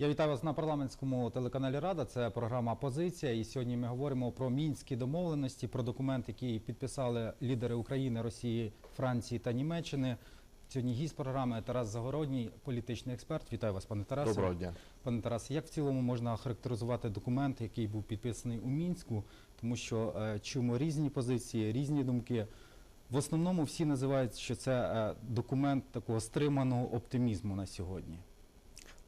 Я вітаю вас на парламентському телеканалі Рада. Це програма Позиція. І сьогодні ми говоримо про мінські домовленості, про документ, який підписали лідери України, Росії, Франції та Німеччини. Сьогодні гість програми Тарас Загородній, політичний експерт. Вітаю вас, пане Тарасе. Доброго дня. Пане Тарасе, як в цілому можна характеризувати документ, який був підписаний у мінську, тому що е, чуємо різні позиції, різні думки. В основному всі називають, що це е, документ такого стриманого оптимізму на сьогодні.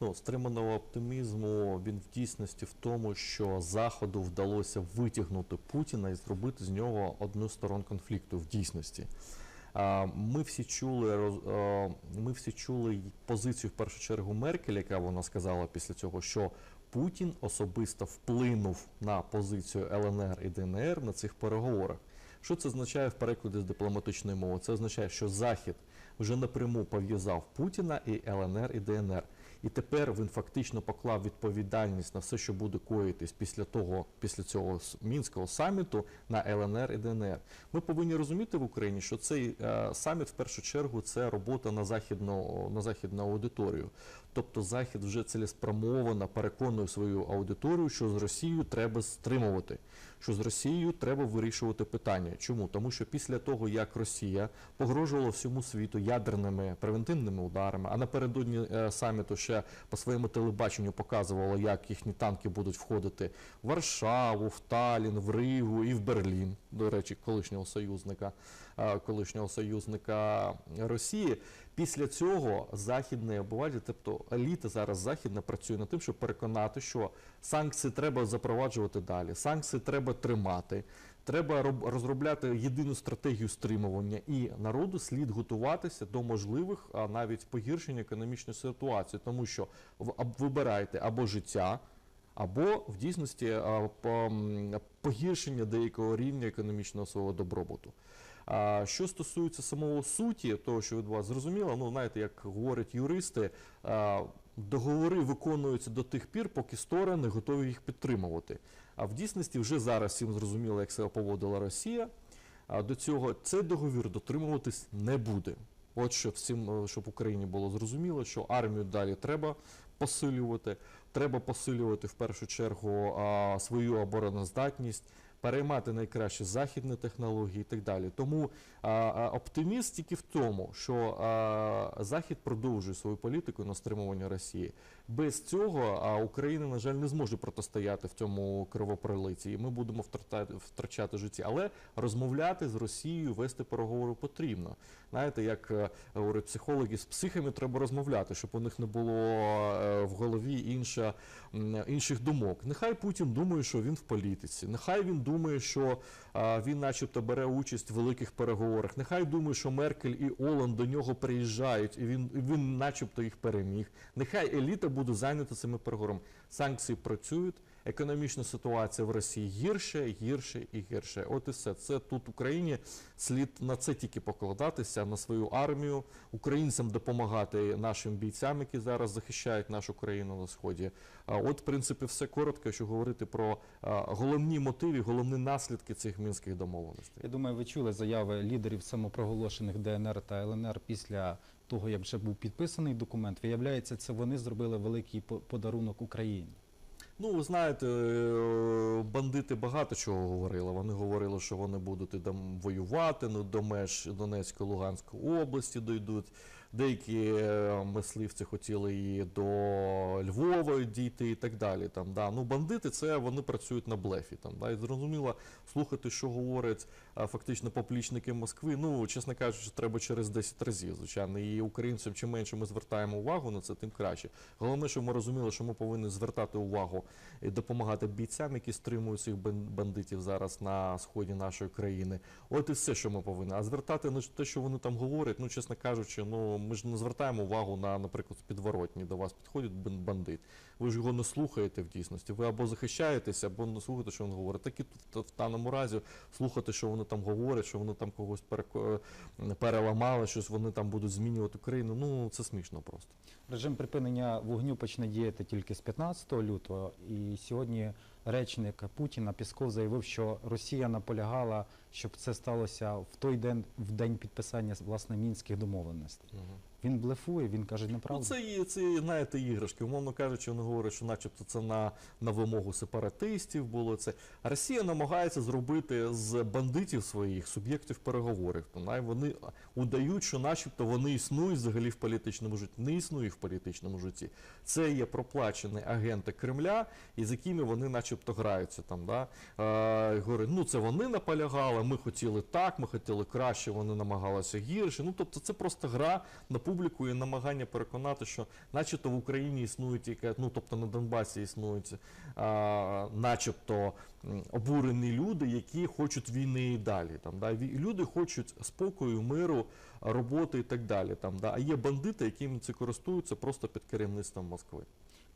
Ну, стриманого оптимізму він в дійсності в тому, що Заходу вдалося витягнути Путіна і зробити з нього одну з сторон конфлікту в дійсності. Ми всі чули ми всі чули позицію в першу чергу Меркель, яка вона сказала після цього, що Путін особисто вплинув на позицію ЛНР і ДНР на цих переговорах. Що це означає в перекладі з дипломатичної мови? Це означає, що Захід вже напряму пов'язав Путіна і ЛНР і ДНР. І тепер він фактично поклав відповідальність на все, що буде коїтись після того, після цього мінського саміту на ЛНР і ДНР. Ми повинні розуміти в Україні, що цей е, саміт в першу чергу це робота на західну на західну аудиторію. Тобто Захід вже цілеспрямовано переконує свою аудиторію, що з Росією треба стримувати, що з Росією треба вирішувати питання. Чому? Тому що після того, як Росія погрожувала всьому світу ядерними превентивними ударами, а напередодні е, саміту ще по своєму телебаченню показувала, як їхні танки будуть входити в Варшаву, в Талін, в Ригу і в Берлін, до речі, колишнього союзника, колишнього союзника Росії. Після цього західний обиватель, тобто еліта зараз західна працює над тим, щоб переконати, що санкції треба запроваджувати далі, санкції треба тримати. Треба розробляти єдину стратегію стримування, і народу слід готуватися до можливих а навіть погіршення економічної ситуації, тому що вибирайте або життя, або в дійсності погіршення деякого рівня економічного свого добробуту. А що стосується самого суті, того, що відбувається, зрозуміло, ну знаєте, як говорять юристи, договори виконуються до тих пір, поки сторони готові їх підтримувати. А в дійсності вже зараз всім зрозуміло, як себе поводила Росія. А до цього цей договір дотримуватись не буде. От що всім, е, щоб Україні було зрозуміло, що армію далі треба посилювати. Треба посилювати в першу чергу свою обороноздатність, переймати найкращі західні технології і так далі. Тому а, оптиміст тільки в тому, що а, Захід продовжує свою політику на стримування Росії. Без цього а, Україна, на жаль, не зможе протистояти в цьому кровопролитті, і ми будемо втрачати життя. Але розмовляти з Росією, вести переговори потрібно. Знаєте, як е, говорять психологи, з психами треба розмовляти, щоб у них не було е, в голові інша, інших думок. Нехай Путін думає, що він в політиці. Нехай він думає, що а, він, начебто, бере участь в великих переговорах. Нехай думає, що Меркель і Олан до нього приїжджають, і він, він начебто, їх переміг. Нехай еліта буде зайнята цими переговорами. Санкції працюють. Економічна ситуація в Росії гірше, гірше і гірше. От і все. Це тут Україні слід на це тільки покладатися, на свою армію, українцям допомагати нашим бійцям, які зараз захищають нашу країну на сході. От, в принципі, все коротко, якщо говорити про головні мотиви, головні наслідки цих мінських домовленостей. Я думаю, ви чули заяви лідерів самопроголошених ДНР та ЛНР після того, як вже був підписаний документ. Виявляється, це вони зробили великий по- подарунок Україні. Ну, ви знаєте, е, бандити багато чого говорили. Вони говорили, що вони будуть там воювати, ну, до меж Донецької, Луганської області дійдуть. Деякі е, мисливці хотіли і до Львова дійти і так далі. Там, да. Ну, бандити це вони працюють на блефі. Там, да. І зрозуміло, слухати, що говорять а, фактично поплічники Москви, ну, чесно кажучи, треба через 10 разів, звичайно. І українцям, чим менше ми звертаємо увагу на це, тим краще. Головне, щоб ми розуміли, що ми повинні звертати увагу і допомагати бійцям, які стримують цих бан- бандитів зараз на сході нашої країни. От і все, що ми повинні. А звертати на те, що вони там говорять, ну, чесно кажучи, ну ми ж не звертаємо увагу на, наприклад, підворотні. До вас підходить бандит. Ви ж його не слухаєте в дійсності. Ви або захищаєтеся, або не слухаєте, що він говорить. Так і тут в даному разі слухати, що вони там говорять, що вони там когось переко- переламали, щось вони там будуть змінювати Україну. Ну це смішно просто. Режим припинення вогню почне діяти тільки з 15 лютого. І сьогодні речник Путіна Пісков заявив, що Росія наполягала, щоб це сталося в той день, в день підписання власне мінських домовленостей. Угу. Він блефує, він каже Ну, це, є- це, знаєте, іграшки. Умовно кажучи, вони говорять, що начебто це на, на вимогу сепаратистів було це. Росія намагається зробити з бандитів своїх суб'єктів переговорів. Там, най- вони удають, що начебто вони існують взагалі в політичному житті. Не існують в політичному житті. Це є проплачені агенти Кремля, і з якими вони начебто граються там. Да? Е, говорять, ну це вони наполягали, ми хотіли так, ми хотіли краще, вони намагалися гірше. Ну тобто це просто гра на публіку і намагання переконати, що начебто в Україні існують яке, ну тобто на Донбасі існують, а, начебто обурені люди, які хочуть війни і далі. Там, да? Люди хочуть спокою, миру, роботи і так далі. Там, да? А є бандити, якими це користуються просто під керівництвом Москви.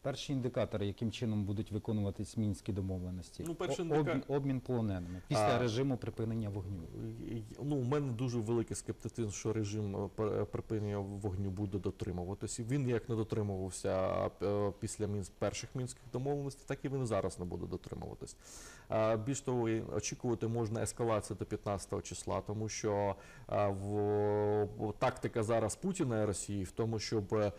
Перші індикатори, яким чином будуть виконуватись мінські домовленості. Ну, перший обмін, обмін полоненими після А. режиму припинення вогню. Ну, у мене дуже великий скептицизм, що режим е, припинення вогню буде дотримуватися. Він як не дотримувався е, після мінськ, перших мінських домовленостей, так і він зараз не буде дотримуватись. Більш того, очікувати можна ескалації до 15 числа, тому що в, тактика зараз Путіна і Росії в тому, щоб е,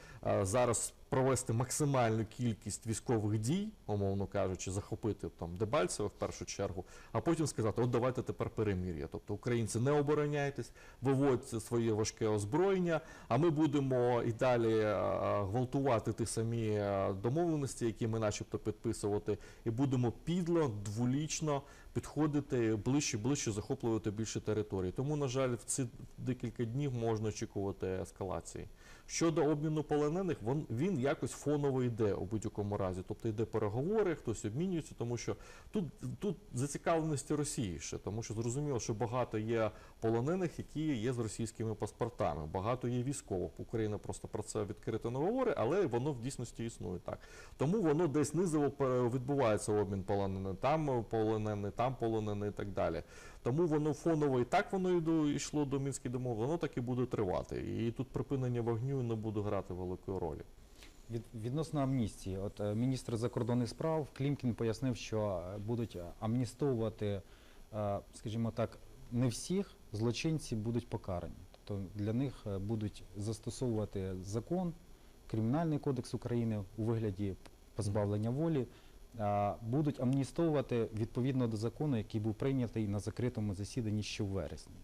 зараз провести максимальну кількість військових дій, умовно кажучи, захопити там Дебальцеве в першу чергу, а потім сказати, от давайте тепер перемір'я. Тобто українці не обороняйтесь, виводьте своє важке озброєння, а ми будемо і далі е, гвалтувати ті самі е, домовленості, які ми начебто підписувати, і будемо підло, дволічно підходити ближче, ближче захоплювати більше територій. Тому, на жаль, в ці декілька днів можна очікувати ескалації. Щодо обміну полонених, він, він якось фоново йде у будь-якому разі. Тобто йде переговори, хтось обмінюється, тому що тут, тут зацікавленості Росії ще, тому що зрозуміло, що багато є полонених, які є з російськими паспортами, багато є військових. Україна просто про це відкрито не говорить, але воно в дійсності існує так. Тому воно десь низово відбувається обмін полонених, там полонений, там полонений і так далі. Тому воно фоново і так воно йшло до мінських домов, воно так і буде тривати. І тут припинення вогню не буде грати великої ролі. Від, відносно амністії, от е, міністр закордонних справ Клімкін пояснив, що е, будуть амністовувати, е, скажімо так, не всіх злочинці будуть покарані. Тобто для них будуть застосовувати закон, Кримінальний кодекс України у вигляді позбавлення волі, будуть амністовувати відповідно до закону, який був прийнятий на закритому засіданні ще в вересні.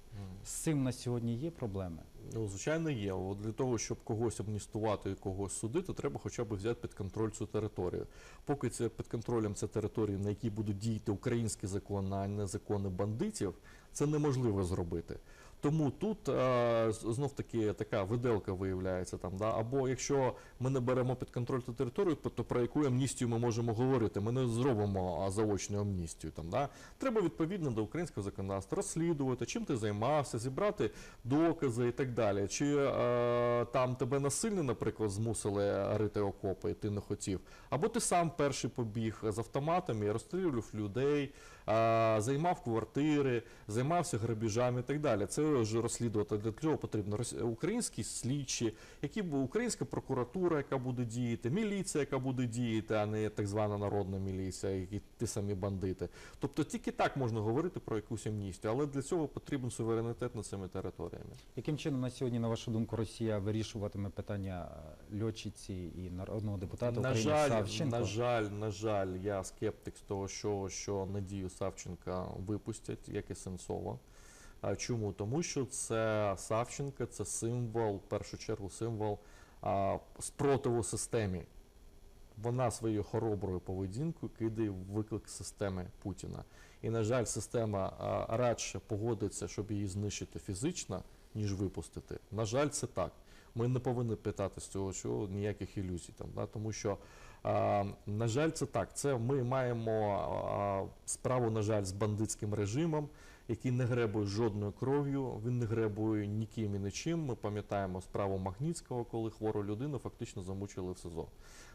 З цим на сьогодні є проблеми. Ну, звичайно, є. От для того, щоб когось амністувати і когось судити, треба хоча б взяти під контроль цю територію. Поки це під контролем це території, на якій будуть діяти українські закони, а не закони бандитів, це неможливо зробити. Тому тут е, знов таки така виделка виявляється там. Да? Або якщо ми не беремо під контроль ту територію, то, про яку амністію ми можемо говорити? Ми не зробимо заочну амністію. Там, да? Треба відповідно до українського законодавства розслідувати, чим ти займався, зібрати докази і так далі. Чи е, там тебе насильно, наприклад, змусили рити окопи, і ти не хотів, або ти сам перший побіг з автоматами, розстрілював людей, займав квартири, займався грабіжами і так далі. Це вже розслідувати. Для цього потрібно українські слідчі, які українська прокуратура, яка буде діяти, міліція, яка буде діяти, а не так звана народна міліція, які ті самі бандити. Тобто тільки так можна говорити про якусь амністію, але для цього потрібен суверенітет над цими територіями. Яким чином на сьогодні, на вашу думку, Росія вирішуватиме питання е, льотчиці і народного депутата На України жаль, Савченко? на жаль, на жаль, я скептик з того, що, що Надію Савченка випустять, як і Сенцова. Чому? Тому що це Савченка, це символ, в першу чергу, символ а, спротиву системі. Вона своєю хороброю поведінкою кидає виклик системи Путіна. І, на жаль, система радше погодиться, щоб її знищити фізично, ніж випустити. На жаль, це так. Ми не повинні питати з цього чого ніяких ілюзій. Там, да? Тому що, а, на жаль, це так. Це ми маємо а, справу, на жаль, з бандитським режимом, який не гребує жодною кров'ю, він не гребує ніким і нічим. Ми пам'ятаємо справу Магнітського, коли хвору людину фактично замучили в СИЗО.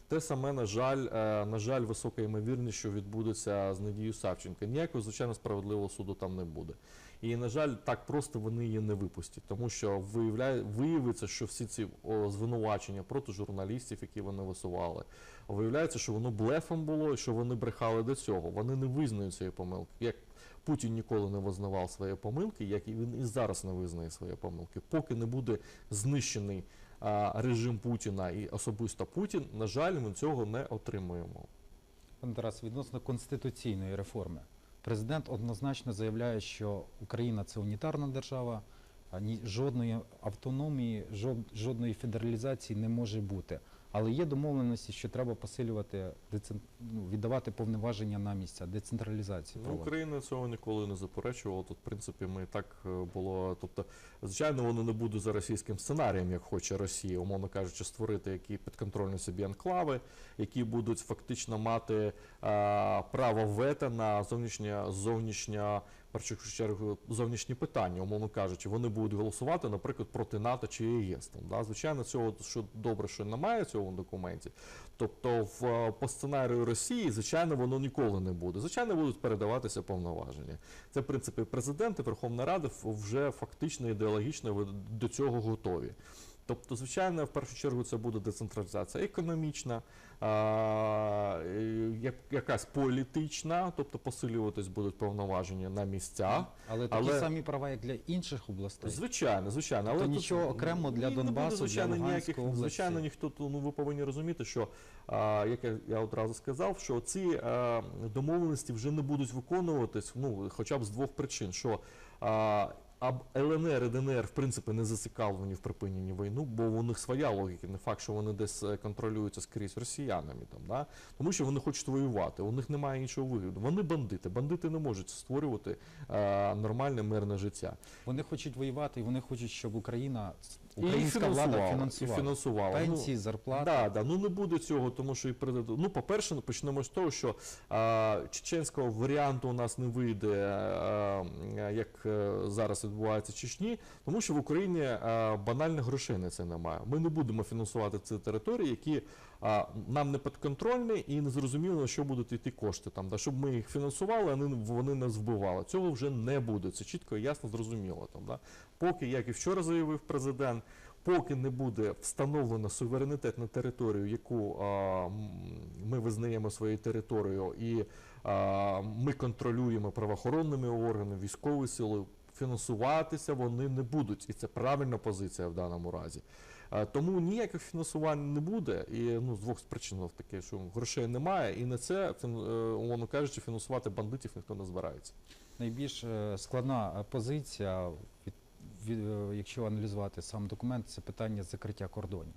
Те саме, на жаль, е, на жаль, висока ймовірність, що відбудеться з Надією Савченко. Ніякого, звичайно, справедливого суду там не буде. І, на жаль, так просто вони її не випустять, тому що виявляє, виявиться, що всі ці звинувачення проти журналістів, які вони висували, виявляється, що воно блефом було, і що вони брехали до цього. Вони не визнають цієї помилки. Як Путін ніколи не визнавав свої помилки, як і він і зараз не визнає свої помилки. Поки не буде знищений режим Путіна і особисто Путін, на жаль, ми цього не отримуємо. Пане Тарас, відносно конституційної реформи. Президент однозначно заявляє, що Україна це унітарна держава, жодної автономії, жодної федералізації не може бути. Але є домовленості, що треба посилювати ну, віддавати повноваження на місця, децентралізацію. Ну. Україна цього ніколи не заперечувала. Тут, в принципі, ми так е, було. Тобто, звичайно, воно не буде за російським сценарієм, як хоче Росія, умовно кажучи, створити які підконтрольні собі анклави, які будуть фактично мати а, право вето на зовнішнє зовнішнє. Першу чергу зовнішні питання, умовно кажучи, вони будуть голосувати, наприклад, проти НАТО чи ЄС. Там, да? Звичайно, цього що добре, що немає в цьому документі. Тобто, в по сценарію Росії, звичайно, воно ніколи не буде. Звичайно, будуть передаватися повноваження. Це в принципі президент і Верховна Рада вже фактично ідеологічно до цього готові. Тобто, звичайно, в першу чергу це буде децентралізація економічна, якась політична, тобто посилюватись будуть повноваження на місцях. Але такі але- самі права, як для інших областей. Звичайно, звичайно, але То тут нічого окремо для ні, буде, Донбасу, для звичайно, Луганської ніяких, області. звичайно, ніхто то, ну ви повинні розуміти, що а, як я, я одразу сказав, що ці а, домовленості вже не будуть виконуватись, ну хоча б з двох причин, що а, а ЛНР і ДНР в принципі не зацікавлені в припиненні війну, бо у них своя логіка, не факт, що вони десь е, контролюються скрізь росіянами, там, да? тому що вони хочуть воювати, у них немає іншого вигляду. Вони бандити. Бандити не можуть створювати е, нормальне мирне життя. Вони хочуть воювати, і вони хочуть, щоб Україна, І влада фінансувала, фінансувала, І фінансувала. пенсії, Ну, зарплати. Да, да, ну не буде цього, тому що і президент. Ну, по-перше, ну, почнемо з того, що а, чеченського варіанту у нас не вийде, а, як е, зараз відбувається в Чечні, тому що в Україні а, банально грошей на це немає. Ми не будемо фінансувати ці території, які а, нам не підконтрольні і не зрозуміло, на що будуть йти кошти там. Да, щоб ми їх фінансували, а вони, вони нас вбивали. Цього вже не буде. Це чітко і ясно зрозуміло. Там, да. Поки, як і вчора заявив президент, поки не буде встановлено суверенітет на територію, яку ми визнаємо своєю територією, і ми контролюємо правоохоронними органами, військові сили, фінансуватися вони не будуть. І це правильна позиція в даному разі. Тому ніяких фінансувань не буде, і ну з двох причин знов таки, що грошей немає, і на це е, умовно кажучи, фінансувати бандитів ніхто не збирається. Найбільш е, складна позиція, від, якщо аналізувати сам документ, це питання закриття кордонів.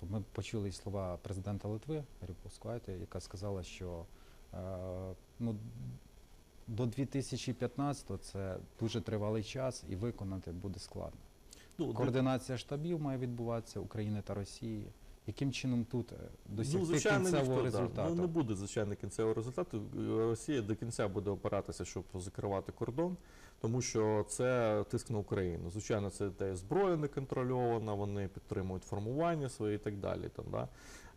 Тобто Ми почули слова президента Литви Ріпускайте, яка сказала, що е, ну, до 2015-го це дуже тривалий час і виконати буде складно. Ну, Координація штабів має відбуватися України та Росії. Яким чином тут е, досягти ну, звичайно, кінцевого ніхто, да. результату? Ну, не буде, звичайно, кінцевого результату. Росія до кінця буде опиратися, щоб закривати кордон, тому що це тиск на Україну. Звичайно, це те зброя неконтрольована, вони підтримують формування своє і так далі. Там, да.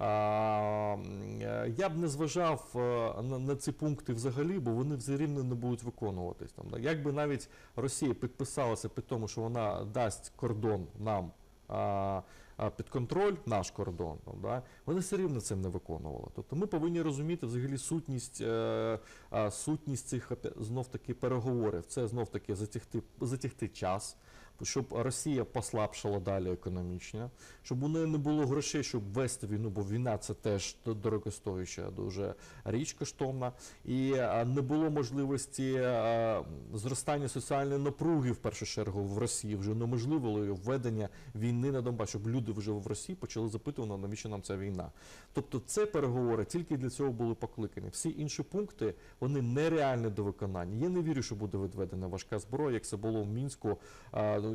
а, е, я б не зважав е, на, на ці пункти взагалі, бо вони все рівно не будуть виконуватись. Там, да. Якби навіть Росія підписалася під тому, що вона дасть кордон нам. А, під контроль наш кордон, там, да, вони все рівно цим не виконували. Тобто ми повинні розуміти взагалі сутність, е, сутність цих знов таки переговорів. Це знов таки затягти, затягти час, щоб Росія послабшала далі економічно, щоб у неї не було грошей, щоб вести війну, бо війна це теж д- дорогостоюча дуже річ коштовна, і не було можливості зростання соціальної напруги в першу чергу в Росії, вже неможливо введення війни на Донбас, щоб люди вже в Росії почали запитувати, навіщо нам ця війна. Тобто це переговори тільки для цього були покликані. Всі інші пункти вони нереальні до виконання. Я не вірю, що буде відведена важка зброя, як це було в мінську.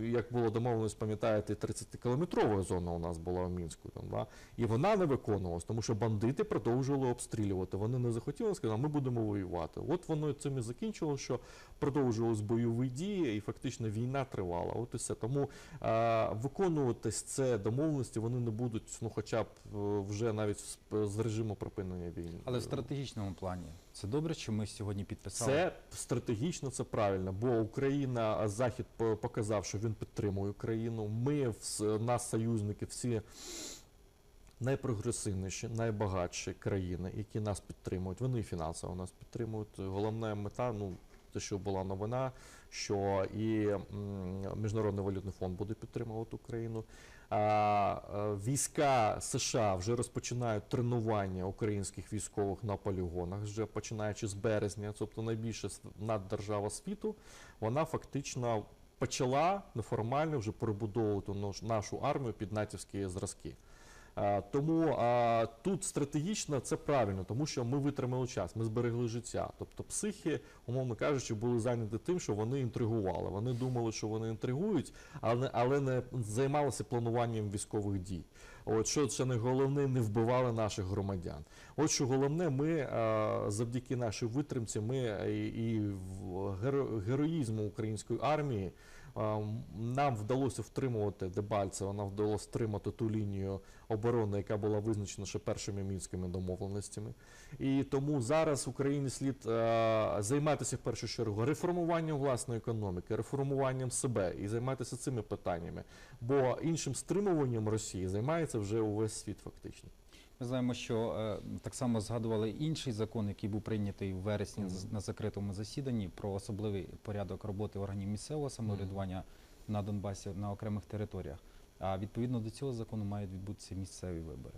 Як було домовленось, пам'ятаєте, 30-кілометрова зона у нас була в мінську. Там, да? І вона не виконувалась, тому що бандити продовжували обстрілювати. Вони не захотіли сказали, ми будемо воювати. От воно цим і закінчило, що продовжувались бойові дії, і фактично війна тривала. От і все. Тому а, виконуватись це домовленості вони не будуть, ну хоча б е, вже навіть з режиму припинення війни. Але в стратегічному плані це добре, що ми сьогодні підписали. Це стратегічно це правильно, бо Україна, Захід показав, що він підтримує Україну. Ми нас союзники, всі найпрогресивніші, найбагатші країни, які нас підтримують. Вони фінансово нас підтримують. Головна мета, ну те, що була новина, що і Міжнародний валютний фонд буде підтримувати Україну. Е, війська США вже розпочинають тренування українських військових на полігонах, вже починаючи з березня, тобто найбільша наддержава світу, вона фактично почала неформально вже перебудовувати наш- нашу армію під натівські зразки. Тому тут стратегічно це правильно, тому що ми витримали час, ми зберегли життя. Тобто психи, умовно кажучи, були зайняті тим, що вони інтригували. Вони думали, що вони інтригують, але, не займалися плануванням військових дій. От що це не головне, не вбивали наших громадян. От що головне, ми завдяки нашій витримці, ми і, і героїзму української армії. Нам вдалося втримувати Дебальцево, нам вдалося втримати ту лінію оборони, яка була визначена ще першими мінськими домовленостями. І тому зараз Україні слід е, займатися в першу чергу реформуванням власної економіки, реформуванням себе і займатися цими питаннями. Бо іншим стримуванням Росії займається вже увесь світ фактично. Ми знаємо, що е, так само згадували інший закон, який був прийнятий в вересні на закритому засіданні про особливий порядок роботи органів місцевого самоврядування на Донбасі на окремих територіях. А відповідно до цього закону мають відбутися місцеві вибори.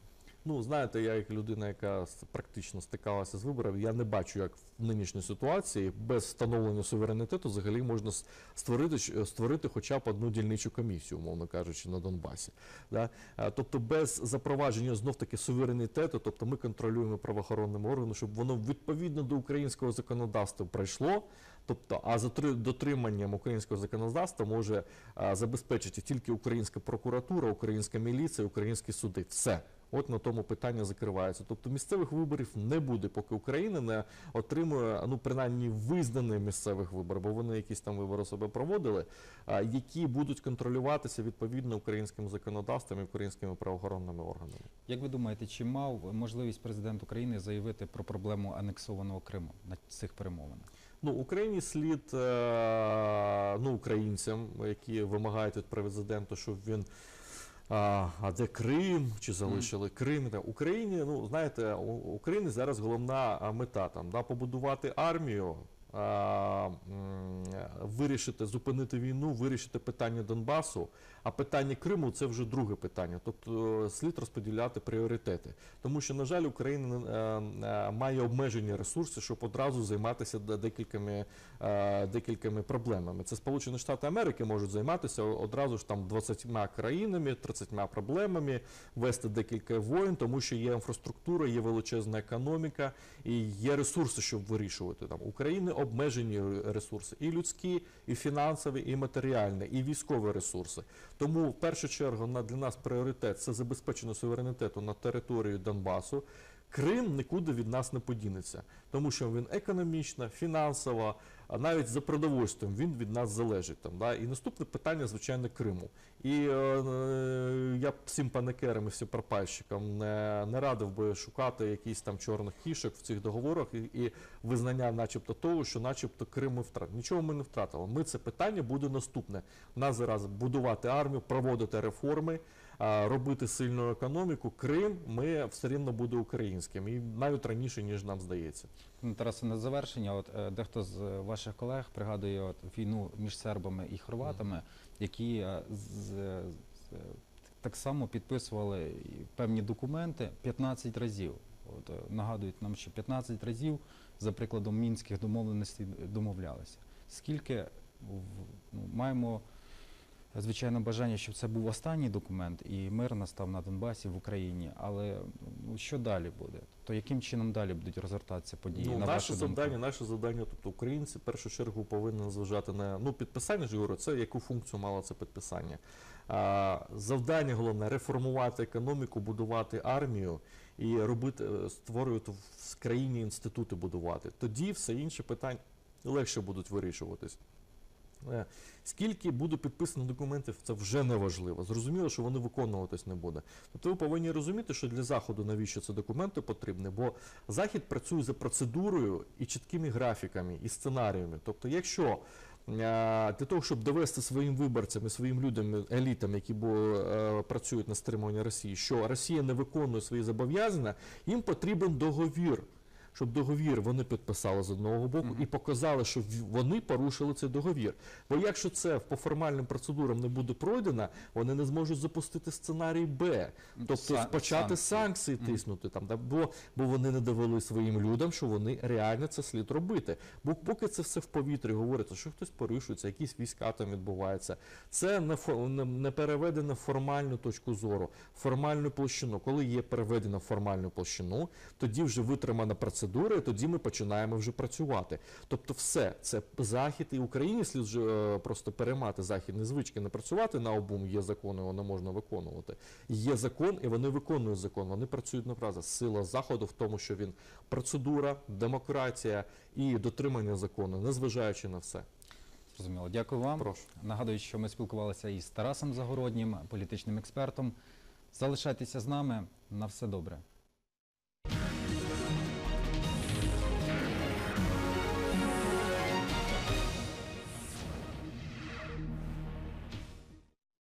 Ну, знаєте, я як людина, яка практично стикалася з виборами, я не бачу, як в нинішній ситуації без встановлення суверенітету взагалі можна створити, створити хоча б одну дільничу комісію, умовно кажучи, на Донбасі. Да? Тобто без запровадження знов-таки суверенітету, тобто ми контролюємо правоохоронними органами, щоб воно відповідно до українського законодавства пройшло. Тобто, а за три- дотриманням українського законодавства може забезпечити тільки українська прокуратура, українська міліція, українські суди. Все. От на тому питання закривається. Тобто місцевих виборів не буде, поки Україна не отримує ну принаймні визнані місцевих виборів, бо вони якісь там вибори себе проводили, які будуть контролюватися відповідно українським законодавством і українськими правоохоронними органами. Як ви думаєте, чи мав можливість президент України заявити про проблему анексованого Криму на цих перемовинах? Ну, Україні слід е, ну, українцям, які вимагають від президента, щоб він. А, а де Крим? Чи залишили Крим? Та Україні, ну знаєте, у України зараз головна мета там да, побудувати армію, а, вирішити, зупинити війну, вирішити питання Донбасу. А питання Криму це вже друге питання. Тобто е, слід розподіляти пріоритети. Тому що, на жаль, Україна е, е, має обмежені ресурси, щоб одразу займатися де- декількома, декількома проблемами. Це Сполучені Штати Америки можуть займатися одразу ж там 20 країнами, 30 проблемами, вести декілька воєн, тому що є інфраструктура, є величезна економіка і є ресурси, щоб вирішувати там. України обмежені ресурси і людські, і фінансові, і матеріальні, і військові ресурси. Тому в першу чергу для нас пріоритет це забезпечення суверенітету на територію Донбасу. Крим нікуди від нас не подінеться, тому що він економічно, фінансово, а навіть за продовольством він від нас залежить. Там, да? І наступне питання, звичайно, Криму. І е, е, я всім паникерам і всім пропальщикам не, не радив би шукати якісь там чорних кішок в цих договорах і, і визнання, начебто, того, що начебто Крим ми втратили. Нічого ми не втратили. Ми це питання буде наступне. Нас зараз будувати армію, проводити реформи, робити сильну економіку. Крим ми все рівно буде українським і навіть раніше, ніж нам здається. Ну, Тарасе, на завершення, от е, дехто з ваших колег пригадує от, війну між сербами і хорватами, які е, з, з- з- так само підписували певні документи 15 разів. От, е, нагадують нам, що 15 разів, за прикладом мінських домовленостей, домовлялися. Скільки в- ну, маємо звичайно бажання, щоб це був останній документ і мир настав на Донбасі в Україні. Але ну, що далі буде? То яким чином далі будуть розгортатися події? Ну, на наше думку? завдання, наше завдання, тобто українці в першу чергу повинні зважати на ну підписання ж я говорю, це яку функцію мало це підписання. А, завдання головне реформувати економіку, будувати армію і робити, е, створювати в країні інститути будувати. Тоді все інше питання легше будуть вирішуватись. Е, Скільки буде підписано документів, це вже не важливо. Зрозуміло, що вони виконуватись не буде. Тобто ви повинні розуміти, що для заходу навіщо ці документи потрібні, бо захід працює за процедурою і чіткими графіками, і сценаріями. Тобто, якщо е, для того, щоб довести своїм виборцям і своїм людям, елітам, які е, працюють на стримування Росії, що Росія не виконує свої зобов'язання, їм потрібен договір. Щоб договір вони підписали з одного боку і показали, що вони порушили цей договір. Бо якщо це по формальним процедурам не буде пройдено, вони не зможуть запустити сценарій Б, тобто почати санкції. тиснути там, бо, бо вони не довели своїм людям, що вони реально це слід робити. Бо поки це все в повітрі говориться, що хтось порушується, якісь війська там відбуваються. Це не, не, не переведено в формальну точку зору, в формальну площину. Коли є переведено в формальну площину, тоді вже витримана процедура, і тоді ми починаємо вже працювати. Тобто, все це захід і Україні слід е, просто переймати західні звички, не працювати на обум. Є закони, його не можна виконувати. Є закон, і вони виконують закон. Вони працюють на правда. Сила заходу в тому, що він процедура, демократія і дотримання закону, незважаючи на все. Зрозуміло. Дякую вам. Прошу. Нагадую, що ми спілкувалися із Тарасом Загороднім, політичним експертом. Залишайтеся з нами. На все добре.